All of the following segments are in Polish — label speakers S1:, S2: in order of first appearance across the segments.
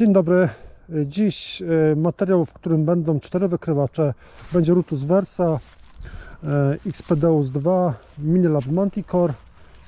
S1: Dzień dobry. Dziś e, materiał, w którym będą cztery wykrywacze. Będzie Rutus Versa, e, Xpedeus 2, Minilab Manticore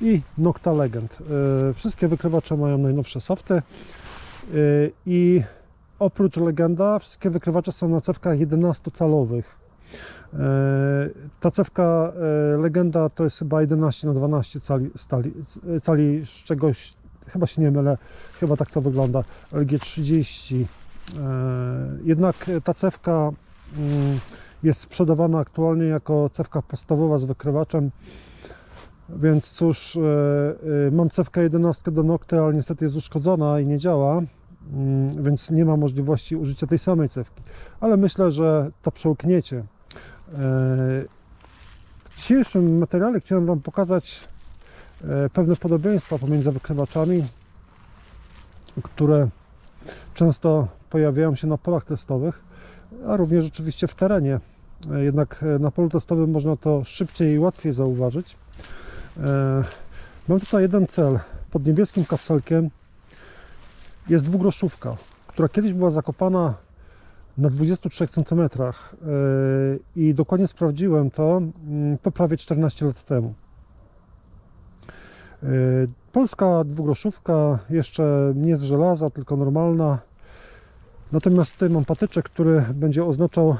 S1: i Nocta Legend. E, Wszystkie wykrywacze mają najnowsze softy i oprócz Legenda wszystkie wykrywacze są na cewkach 11-calowych. E, Ta cewka Legenda to jest chyba 11 na 12 cali, stali, cali z czegoś, chyba się nie mylę, chyba tak to wygląda, LG30. E, Jednak ta cewka mm, jest sprzedawana aktualnie jako cewka podstawowa z wykrywaczem, więc cóż, e, e, mam cewkę 11 do Nocty, ale niestety jest uszkodzona i nie działa, mm, więc nie ma możliwości użycia tej samej cewki. Ale myślę, że to przełkniecie. W dzisiejszym materiale chciałem Wam pokazać pewne podobieństwa pomiędzy wykrywaczami, które często pojawiają się na polach testowych, a również oczywiście w terenie. E, Jednak e, na polu testowym można to szybciej i łatwiej zauważyć. E, Mam tutaj jeden cel. Pod niebieskim kapselkiem jest dwugroszówka, która kiedyś była zakopana na 23 cm i dokładnie sprawdziłem to mm, to prawie 14 lat temu. E, Polska dwugroszówka, jeszcze nie z żelaza, tylko normalna. Natomiast tutaj mam patyczek, który będzie oznaczał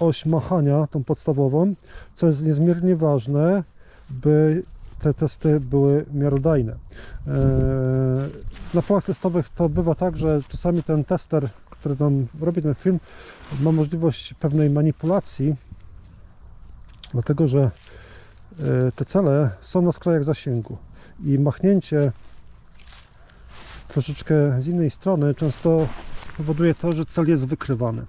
S1: oś machania, tą podstawową, co jest niezmiernie ważne, by te testy były miarodajne. E, Na połach testowych to bywa tak, że czasami ten tester, który nam robi ten film, ma możliwość pewnej manipulacji, dlatego że e, te cele są na skrajach zasięgu i machnięcie troszeczkę z innej strony często powoduje to, że cel jest wykrywany.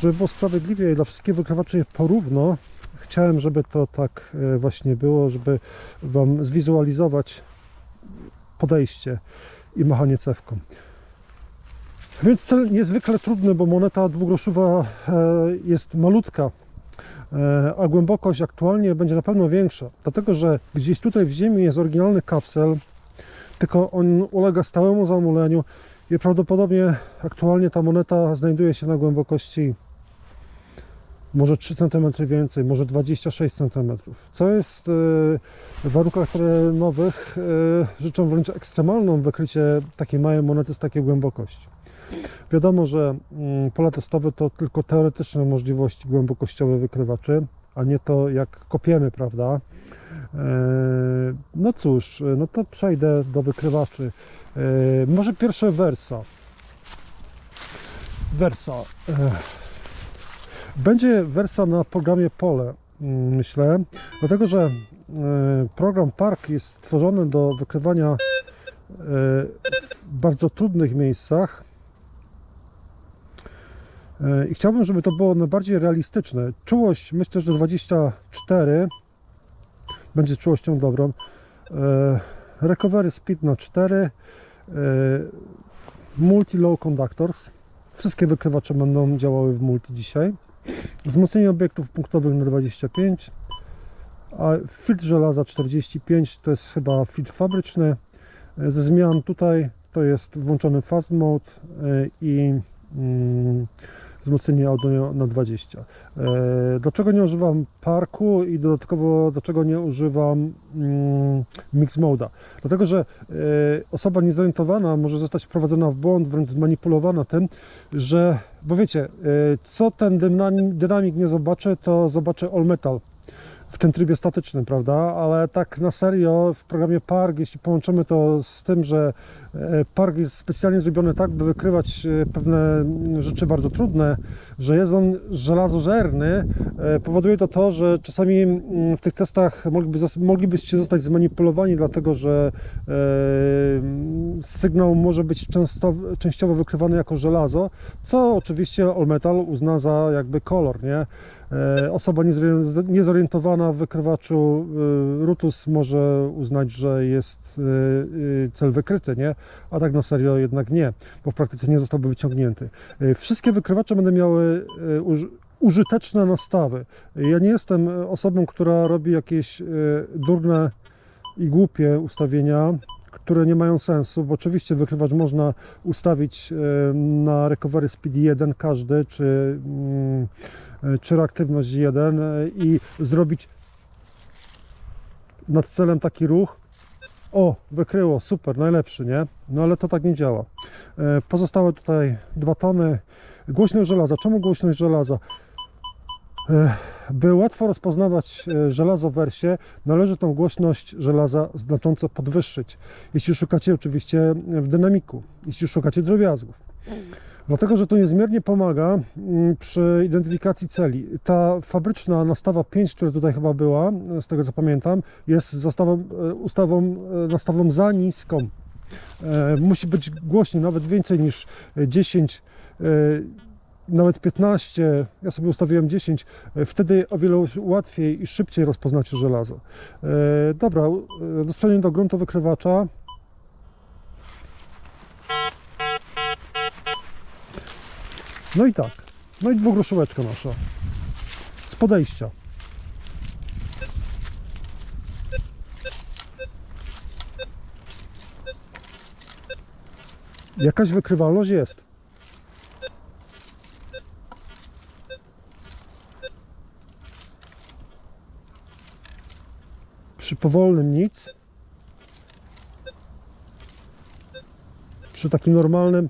S1: Żeby było sprawiedliwie dla wszystkich wykrywaczy porówno, chciałem, żeby to tak e, właśnie było, żeby Wam zwizualizować podejście i machanie cewką. Więc cel niezwykle trudny, bo moneta dwugroszowa e, jest malutka, a głębokość aktualnie będzie na pewno większa, dlatego że gdzieś tutaj w ziemi jest oryginalny kapsel, tylko on ulega stałemu zamuleniu i prawdopodobnie aktualnie ta moneta znajduje się na głębokości może 3 cm więcej, może 26 cm, co jest e, w warunkach terenowych e, rzeczą wręcz ekstremalną wykrycie takiej małej monety z takiej głębokości. Wiadomo, że mm, pola testowe to tylko teoretyczne możliwości głębokościowe wykrywaczy, a nie to jak kopiemy, prawda? E, No cóż, no to przejdę do wykrywaczy. E, Może pierwsze Versa. Versa. E, Będzie Versa na programie Pole, mm, myślę, dlatego że program Park jest stworzony do wykrywania w bardzo trudnych miejscach. E, I chciałbym, żeby to było najbardziej realistyczne. Czułość, myślę, że 24 będzie czułością dobrą. E, Recovery speed na 4. e, Multi low conductors. Wszystkie wykrywacze będą działały w multi dzisiaj. Wzmocnienie obiektów punktowych na 25. A filtr żelaza 45 to jest chyba filtr fabryczny. Ze zmian tutaj to jest włączony fast mode i mm, wzmocnienie audio na 20. E, Dlaczego nie używam parku i dodatkowo dlaczego nie używam mm, mix moda? Dlatego, że e, osoba niezorientowana może zostać wprowadzona w błąd, wręcz zmanipulowana tym, że, bo wiecie, e, co ten dynamik, nie zobaczy, to zobaczy all metal w tym trybie statycznym, prawda? Ale tak na serio w programie Park, jeśli połączymy to z tym, że Park jest specjalnie zrobiony tak, by wykrywać e, pewne rzeczy bardzo trudne, że jest on żelazożerny, e, powoduje to to, że czasami mm, w tych testach mogliby, moglibyście zostać zmanipulowani, dlatego że e, sygnał może być często, częściowo wykrywany jako żelazo, co oczywiście All Metal uzna za jakby kolor, nie? E, Osoba niezori- niezorientowana w wykrywaczu e, Rutus może uznać, że jest e, e, cel wykryty, nie? A tak na serio jednak nie, bo w praktyce nie zostałby wyciągnięty. E, Wszystkie wykrywacze będą miały uż- użyteczne nastawy. Ja nie jestem osobą, która robi jakieś durne i głupie ustawienia, które nie mają sensu, bo oczywiście wykrywacz można ustawić na recovery speed 1 każdy, czy, mm, czy reaktywność 1 e, i zrobić nad celem taki ruch. O, wykryło, super, najlepszy, nie? No ale to tak nie działa. E, Pozostałe tutaj dwa tony. Głośność żelaza. Czemu głośność żelaza? E, By łatwo rozpoznawać e, żelazo w wersie, należy tą głośność żelaza znacząco podwyższyć. Jeśli szukacie oczywiście w dynamiku, jeśli szukacie drobiazgów. Dlatego, że to niezmiernie pomaga mm, przy identyfikacji celi. Ta fabryczna nastawa 5, która tutaj chyba była, e, z tego co pamiętam, jest zastawą, e, ustawą, e, nastawą za niską. Musi być głośniej, nawet więcej niż e, 10, e, nawet 15. Ja sobie ustawiłem 10. E, Wtedy o wiele łatwiej i szybciej rozpoznacie żelazo. Dobra, dostanie do gruntu wykrywacza. No i tak. No i dwugroszołeczka nasza. Z podejścia. Jakaś wykrywalność jest. Przy powolnym nic. Przy takim normalnym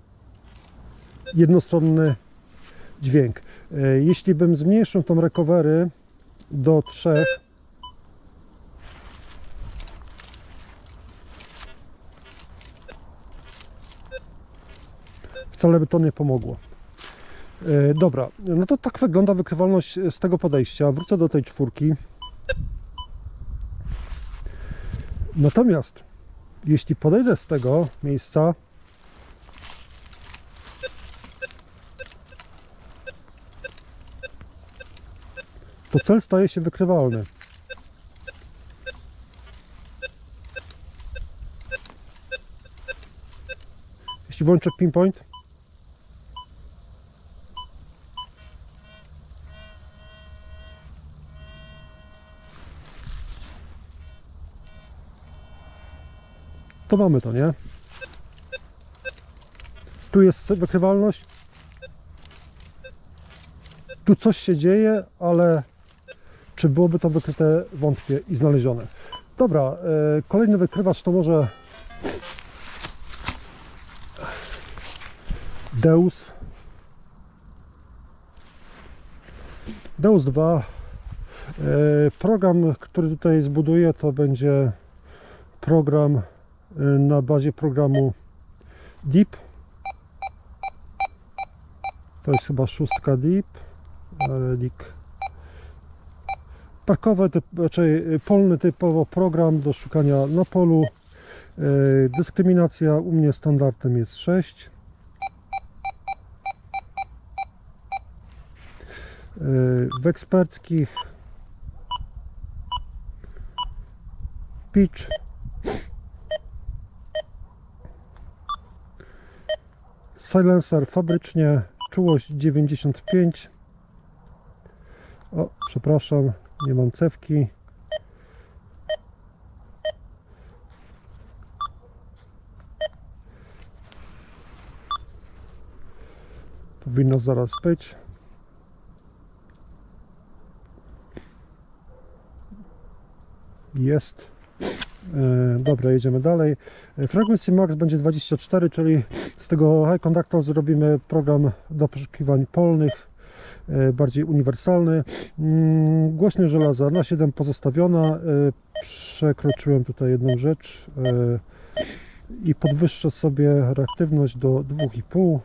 S1: jednostronny dźwięk. E, Jeśli bym zmniejszył tą recovery do 3, wcale by to nie pomogło. E, Dobra, no to tak wygląda wykrywalność z tego podejścia. Wrócę do tej czwórki. Natomiast jeśli podejdę z tego miejsca, to cel staje się wykrywalny. Jeśli włączę pinpoint, to mamy to, nie? Tu jest wykrywalność. Tu coś się dzieje, ale czy byłoby to wykryte, wątpię i znalezione. Dobra, e, kolejny wykrywacz to może Deus. Deus 2. E, program, który tutaj zbuduję, to będzie program e, na bazie programu Deep. To jest chyba szóstka Deep. Leak. Parkowy, typ, raczej polny typowo program do szukania na polu. E, Dyskryminacja u mnie standardem jest 6. E, W eksperckich pitch silencer fabrycznie czułość 95 o przepraszam nie mam cewki. Powinno zaraz być. Jest. E, Dobra, jedziemy dalej. E, Frequency Max będzie 24, czyli z tego High Conductor zrobimy program do poszukiwań polnych, bardziej uniwersalny. Mm, Głośność żelaza na 7 pozostawiona. E, Przekroczyłem tutaj jedną rzecz e, i podwyższę sobie reaktywność do 2,5.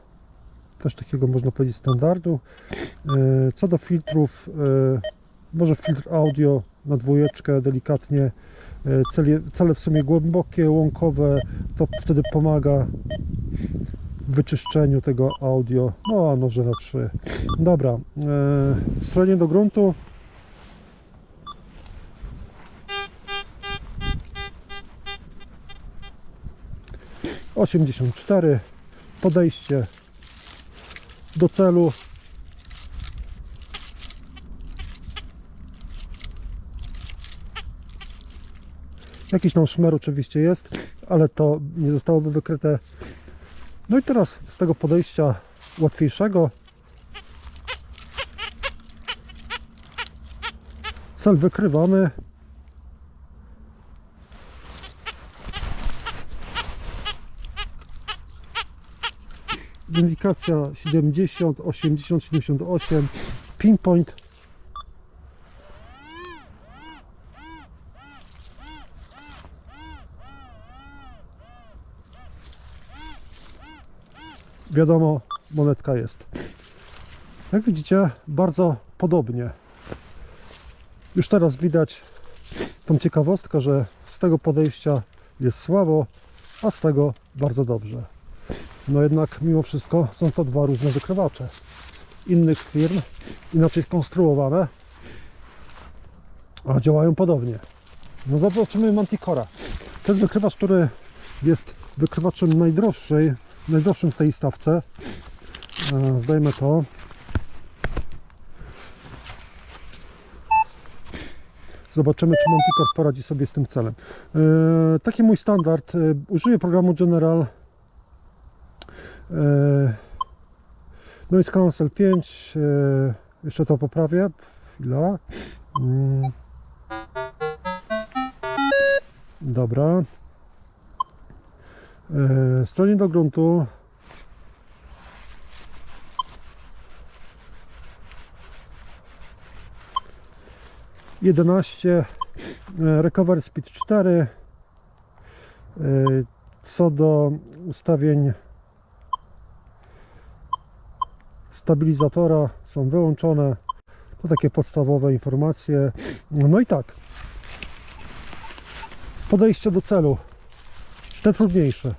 S1: Też takiego można powiedzieć standardu. E, Co do filtrów, e, może filtr audio na dwójeczkę delikatnie E, cele, cele w sumie głębokie, łąkowe, to wtedy pomaga wyczyszczeniu tego audio. No, a może na 3. Dobra, e, stronie do gruntu. Osiemdziesiąt cztery podejście do celu Jakiś tam szmer oczywiście jest, ale to nie zostałoby wykryte. No i teraz z tego podejścia łatwiejszego. Cel wykrywamy. Identyfikacja 70, 80, 78, pinpoint wiadomo, monetka jest. Jak widzicie, bardzo podobnie. Już teraz widać tą ciekawostkę, że z tego podejścia jest słabo, a z tego bardzo dobrze. No jednak mimo wszystko są to dwa różne wykrywacze innych firm, inaczej skonstruowane, a działają podobnie. No zobaczymy Manticora. To jest wykrywacz, który jest wykrywaczem najdroższej, najdroższym w tej stawce. E, Zdajmy to. Zobaczymy, czy Manticore poradzi sobie z tym celem. E, taki mój standard. E, użyję programu General. Noise Cancel 5. E, jeszcze to poprawię. Chwila. Mm. Dobra. E, stronie do gruntu. Jedenaście. E, Recovery Speed 4. E, Co do ustawień stabilizatora są wyłączone. To takie podstawowe informacje. No i tak. Podejście do celu. Te trudniejsze.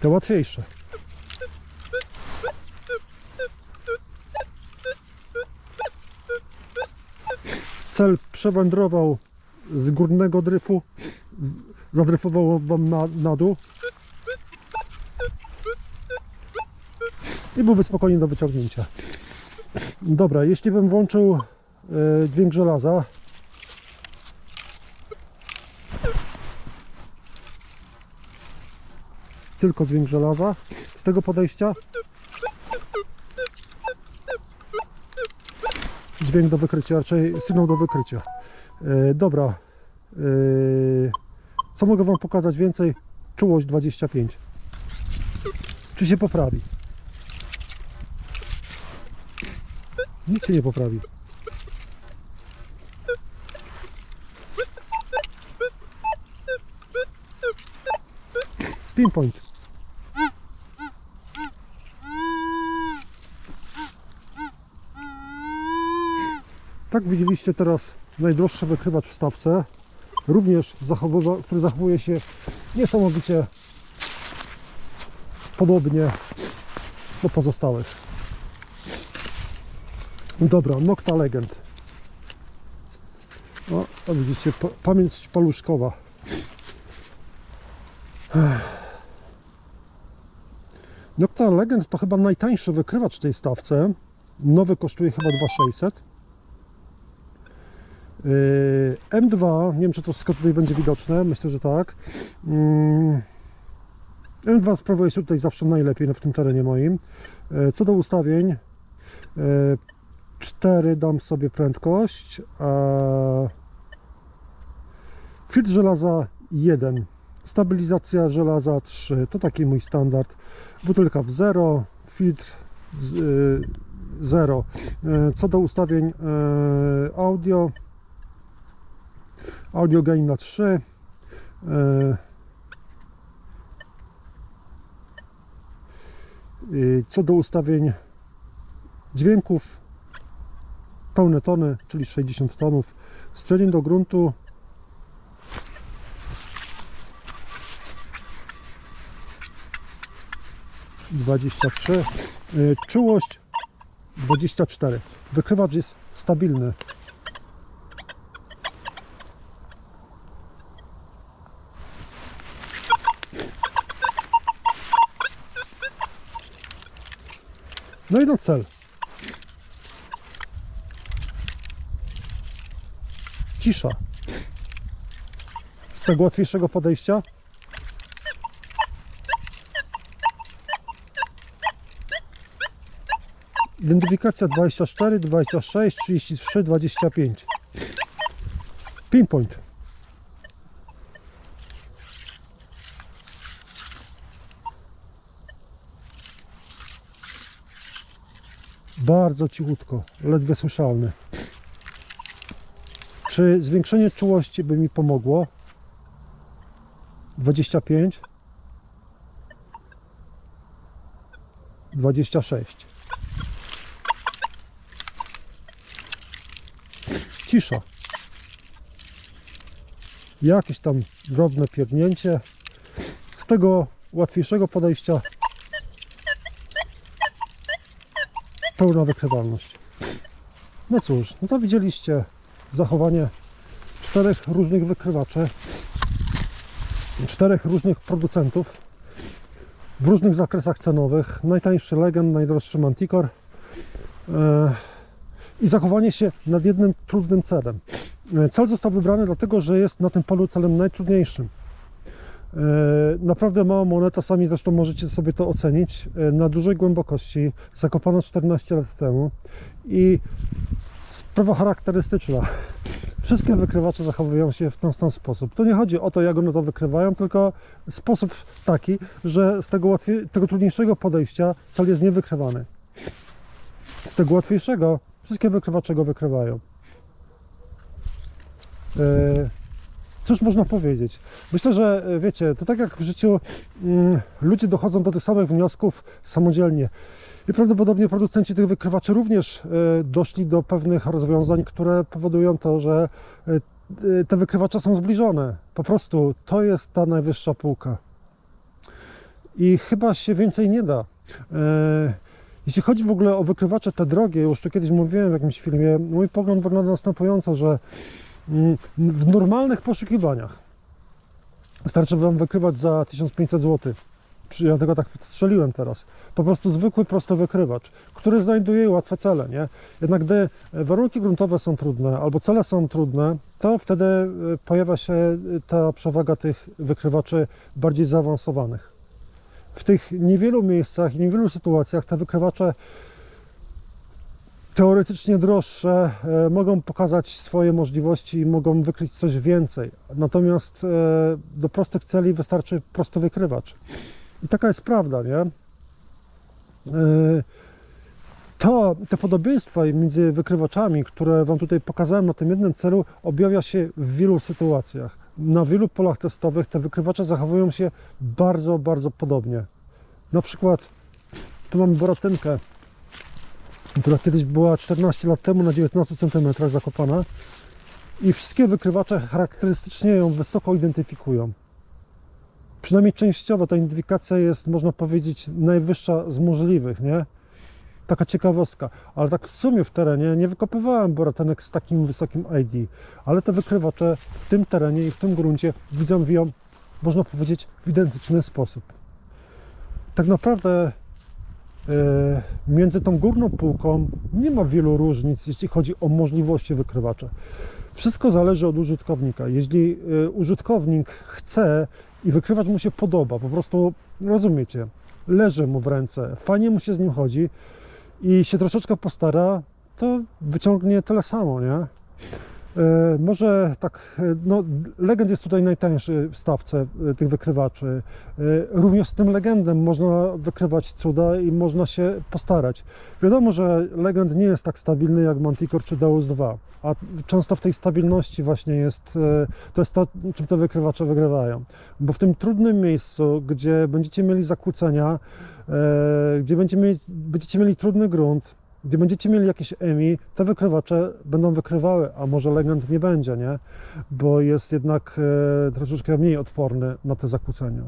S1: Te łatwiejsze. Cel przewędrował z górnego dryfu, zadryfował wam na, na dół i byłby spokojnie do wyciągnięcia. Dobra, jeśli bym włączył e, dźwięk żelaza, tylko dźwięk żelaza z tego podejścia, dźwięk do wykrycia, raczej sygnał do wykrycia. E, dobra, e, co mogę Wam pokazać więcej? Czułość 25. Czy się poprawi? Nic się nie poprawi. Pinpoint. Tak widzieliście teraz najdroższy wykrywacz w stawce. Również zachowywa, który zachowuje się niesamowicie podobnie do pozostałych. Dobra, Nocta Legend. O, widzicie, pa- pamięć paluszkowa. Nocta Legend to chyba najtańszy wykrywacz w tej stawce. Nowy kosztuje chyba 2600. Yy, M2, nie wiem czy to wszystko tutaj będzie widoczne, myślę, że tak. Yy, M2 sprawuje się tutaj zawsze najlepiej no, w tym terenie moim. Yy, Co do ustawień, yy, 4 dam sobie prędkość, filtr żelaza 1, stabilizacja żelaza 3, to taki mój standard. Butelka w 0, filtr z, y, 0. Y, Co do ustawień y, audio, audio gain na 3. y, y, Co do ustawień dźwięków, pełne tony, czyli 60 tonów. Stronień do gruntu dwadzieścia trzy. Y, Czułość 24. Wykrywacz jest stabilny. No i na cel. Cisza. Z tego łatwiejszego podejścia Identyfikacja 24, 26, 33, 25. Pinpoint. Bardzo cichutko, ledwie słyszalny. Czy zwiększenie czułości by mi pomogło? 25 26 Cisza. Jakieś tam drobne pierdnięcie. Z tego łatwiejszego podejścia pełna wykrywalność. No cóż, no to widzieliście zachowanie czterech różnych wykrywaczy, czterech różnych producentów w różnych zakresach cenowych. Najtańszy Legend, najdroższy Manticore e, i zachowanie się nad jednym trudnym celem. E, Cel został wybrany dlatego, że jest na tym polu celem najtrudniejszym. E, Naprawdę mała moneta, sami zresztą możecie sobie to ocenić, na dużej głębokości, zakopana 14 lat temu i sprawa charakterystyczna. Wszystkie wykrywacze zachowują się w ten sam sposób. To nie chodzi o to, jak one to wykrywają, tylko sposób taki, że z tego, łatwiej, tego trudniejszego podejścia cel jest niewykrywany. Z tego łatwiejszego wszystkie wykrywacze go wykrywają. E, Cóż można powiedzieć? Myślę, że e, wiecie, to tak jak w życiu mm, ludzie dochodzą do tych samych wniosków samodzielnie. I prawdopodobnie producenci tych wykrywaczy również e, doszli do pewnych rozwiązań, które powodują to, że e, e, te wykrywacze są zbliżone. Po prostu to jest ta najwyższa półka. I chyba się więcej nie da. Jeśli chodzi w ogóle o wykrywacze te drogie, już to kiedyś mówiłem w jakimś filmie, mój pogląd wygląda następująco, że mm, w normalnych poszukiwaniach starczy Wam wykrywać za 1500 zł. Ja tego tak strzeliłem teraz. Po prostu zwykły, prosty wykrywacz, który znajduje łatwe cele, nie? Jednak gdy warunki gruntowe są trudne albo cele są trudne, to wtedy y, pojawia się y, ta przewaga tych wykrywaczy bardziej zaawansowanych. W tych niewielu miejscach i niewielu sytuacjach te wykrywacze teoretycznie droższe e, mogą pokazać swoje możliwości i mogą wykryć coś więcej. Natomiast e, do prostych celi wystarczy prosty wykrywacz. I taka jest prawda, nie? E, To, te podobieństwa między wykrywaczami, które Wam tutaj pokazałem na tym jednym celu, objawia się w wielu sytuacjach. Na wielu polach testowych te wykrywacze zachowują się bardzo, bardzo podobnie. Na przykład tu mamy boratynkę, która kiedyś była 14 lat temu na 19 cm zakopana i wszystkie wykrywacze charakterystycznie ją wysoko identyfikują. Przynajmniej częściowo ta identyfikacja jest, można powiedzieć, najwyższa z możliwych, nie? Taka ciekawostka. Ale tak w sumie w terenie nie wykopywałem boratynek z takim wysokim ID, ale te wykrywacze w tym terenie i w tym gruncie widzą ją, można powiedzieć, w identyczny sposób. Tak naprawdę E, między tą górną półką nie ma wielu różnic, jeśli chodzi o możliwości wykrywacza. Wszystko zależy od użytkownika. Jeśli e, użytkownik chce i wykrywacz mu się podoba, po prostu rozumiecie, leży mu w ręce, fajnie mu się z nim chodzi i się troszeczkę postara, to wyciągnie tyle samo, nie? E, Może tak, e, no, legend jest tutaj najtańszy w stawce e, tych wykrywaczy. Również z tym legendem można wykrywać cuda i można się postarać. Wiadomo, że legend nie jest tak stabilny jak Manticore czy Deus 2, a często w tej stabilności właśnie jest, to jest to, czym te wykrywacze wygrywają. Bo w tym trudnym miejscu, gdzie będziecie mieli zakłócenia, gdzie będziecie mieli, będziecie mieli trudny grunt, gdzie będziecie mieli jakieś EMI, te wykrywacze będą wykrywały, a może legend nie będzie, nie? Bo jest jednak e, troszeczkę mniej odporny na te zakłócenia.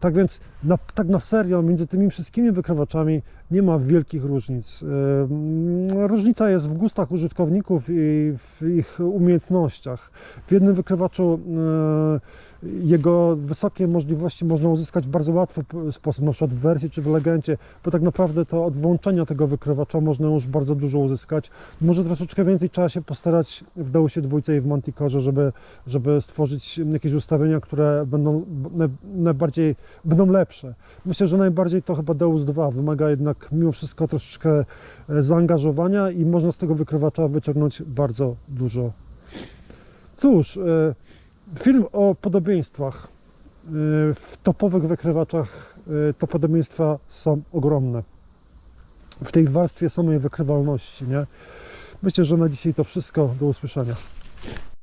S1: Tak więc, na, tak na serio, między tymi wszystkimi wykrywaczami nie ma wielkich różnic. Ym, Różnica jest w gustach użytkowników i w ich umiejętnościach. W jednym wykrywaczu yy, jego wysokie możliwości można uzyskać w bardzo łatwy sposób, na przykład w wersji czy w legendzie, bo tak naprawdę to od włączenia tego wykrywacza można już bardzo dużo uzyskać. Może troszeczkę więcej trzeba się postarać w Deusie dwójce i w Manticore, żeby, żeby stworzyć jakieś ustawienia, które będą naj- najbardziej, będą lepsze. Myślę, że najbardziej to chyba Deus 2 wymaga jednak mimo wszystko troszeczkę e, zaangażowania i można z tego wykrywacza wyciągnąć bardzo dużo. Cóż, e, film o podobieństwach e, w topowych wykrywaczach e, to podobieństwa są ogromne. W tej warstwie samej wykrywalności, nie? Myślę, że na dzisiaj to wszystko. Do usłyszenia.